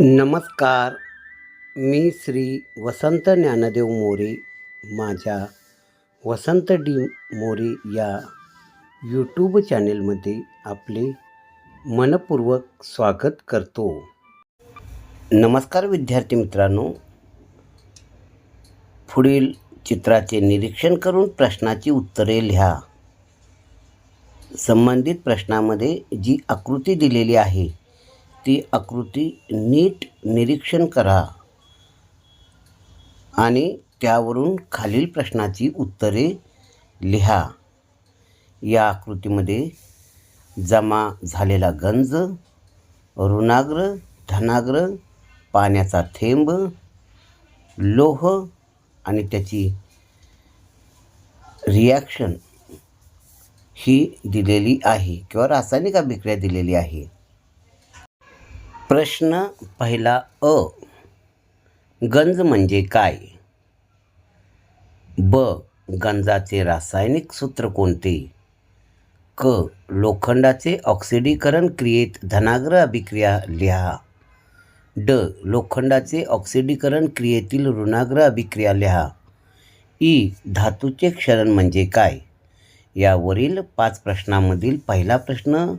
नमस्कार. मी श्री वसंत ज्ञानदेव मोरे. माझ्या वसंत डी मोरे या यूट्यूब चॅनेलमध्ये आपले मनपूर्वक स्वागत करतो. नमस्कार विद्यार्थी मित्रांनो. पुढील चित्राचे निरीक्षण करून प्रश्नाची उत्तरे लिहा. संबंधित प्रश्नामध्ये जी आकृती दिलेली आहे ती आकृती नीट निरीक्षण करा आणि त्यावरून खालील प्रश्नाची उत्तरे लिहा. या आकृतीमध्ये जमा झालेला गंज ऋणाग्र धनाग्र पाण्याचा थेंब लोह आणि त्याची रिॲक्शन ही दिलेली आहे किंवा रासायनिक अभिक्रिया दिलेली आहे. प्रश्न पहिला अ. गंज म्हणजे काय? ब. गंजाचे रासायनिक सूत्र कोणते? क. लोखंडाचे ऑक्सिडीकरण क्रियेत धनाग्र अभिक्रिया लिहा. ड. लोखंडाचे ऑक्सिडीकरण क्रियेतील ऋणाग्र अभिक्रिया लिहा. ई. धातूचे क्षरण म्हणजे काय? यावरील पाच प्रश्नांमधील पहिला प्रश्न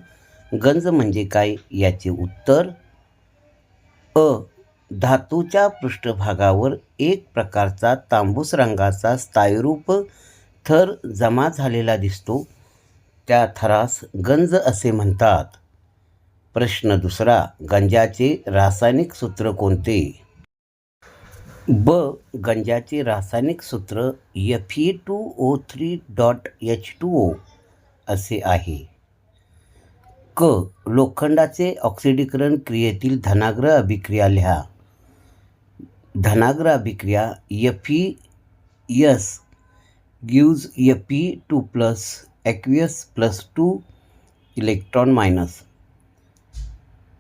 गंज म्हणजे काय? याचे उत्तर अ धातूच्या पृष्ठभागावर एक प्रकारचा तांबूस रंगाचा स्थायीरूप थर जमा झालेला दिसतो. त्या थरास गंज असे म्हणतात. प्रश्न दुसरा गंजाचे रासायनिक सूत्र कोणते? ब गंजाचे रासायनिक सूत्र F E two O three dot H two O असे आहे. क लोखंडाचे ऑक्सिडीकरण क्रियेतील धनाग्र अभिक्रिया लिहा. धनाग्र अभिक्रिया यफी S gives F two plus aqueous plus two electron minus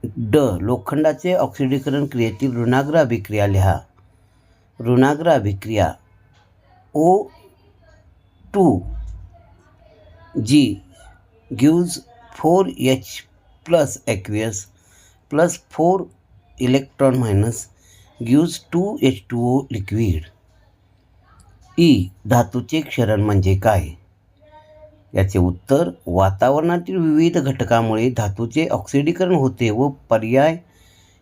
ड लोखंडाचे ऑक्सिडीकरण क्रियेतील ऋणाग्र अभिक्रिया लिहा. ऋणाग्र अभिक्रिया O two G gives four H plus aqueous plus four electron minus gives two H two O liquid. E धातूचे क्षरण म्हणजे काय? याचे उत्तर वातावरणातील विविध घटकामुळे धातूचे ऑक्सिडीकरण होते व पर्याय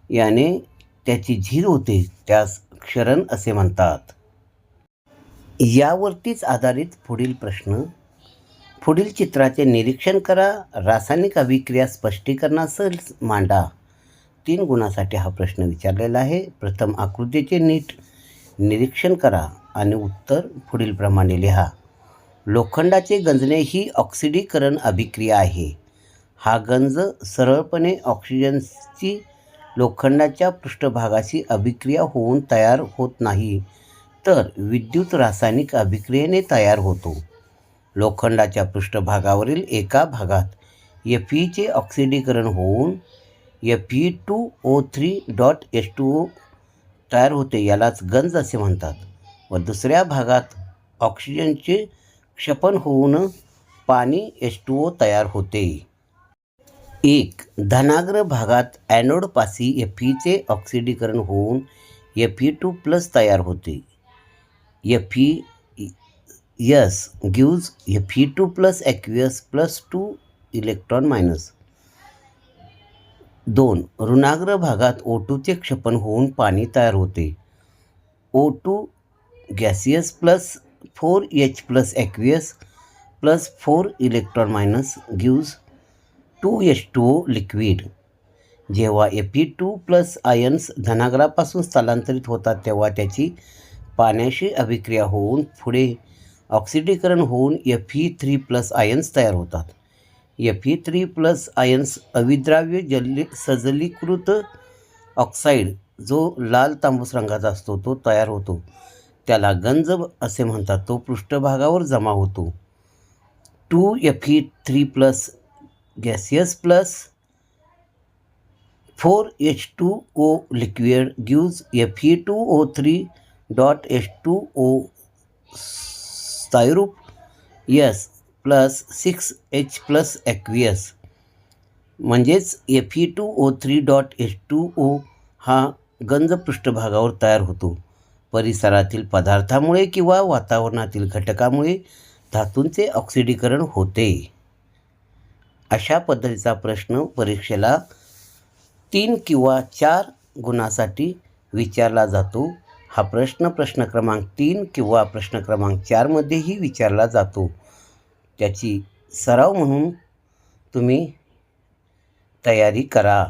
याने त्याची झीज होते त्यास क्षरण असे म्हणतात. यावरतीच आधारित पुढील प्रश्न पुढील चित्राचे निरीक्षण करा. रासायनिक अभिक्रिया स्पष्टीकरणासह मांडा. तीन गुणासाठी हा प्रश्न विचारलेला आहे. प्रथम आकृतीचे नीट निरीक्षण करा आणि उत्तर पुढीलप्रमाणे लिहा. लोखंडाचे गंजणे ही ऑक्सिडीकरण अभिक्रिया आहे. हा गंज सरळपणे ऑक्सिजनची लोखंडाच्या पृष्ठभागाशी अभिक्रिया होऊन तयार होत नाही तर विद्युत रासायनिक अभिक्रियेने तयार होतो. लोखंडाच्या पृष्ठभागावरील एका भागात एफ ईचे ऑक्सिडीकरण होऊन F E two O three dot H two O तयार होते यालाच गंज असे म्हणतात. व दुसऱ्या भागात ऑक्सिजनचे क्षपण होऊन पाणी एच टू ओ तयार होते. एक धनाग्र भागात ॲनोडपाशी एफ ईचे ऑक्सिडीकरण होऊन एफ ई टू प्लस तयार होते. F E S gives F E two plus aqueous plus two electron minus दोन ऋणाग्र भागात ओ टूचे क्षपन होऊन पाणी तयार होते. O two gaseous plus four H plus aqueous plus four electron minus gives two H two O liquid जेव्हा F E two plus ions धनाग्रापासून स्थलांतरित होतात तेव्हा त्याची पाण्याशी अभिक्रिया होऊन पुढे ऑक्सिडीकरण होऊन F E three plus ions तयार होतात. F E three plus ions अविद्राव्य जल्ली सजलीकृत ऑक्साईड जो लाल तांबूस रंगाचा असतो तो तयार होतो. त्याला गंज असे म्हणतात. तो पृष्ठभागावर जमा होतो. Two F E three plus gaseous plus four H two O liquid gives F E two O three dot H two O स्थायरूप S plus six H plus aqueous म्हणजेच F E two O three dot H two O हा गंज पृष्ठभागावर तयार होतो परिसरातील पदार्थामुळे किंवा वातावरणातील घटकामुळे धातूंचे ऑक्सिडीकरण होते अशा पद्धतीचा प्रश्न परीक्षेला तीन किंवा चार गुणासाठी विचारला जातो हा प्रश्न प्रश्न क्रमांक तीन किंवा प्रश्न क्रमांक चारमध्येही विचारला जातो. त्याची सराव म्हणून तुम्ही तयारी करा.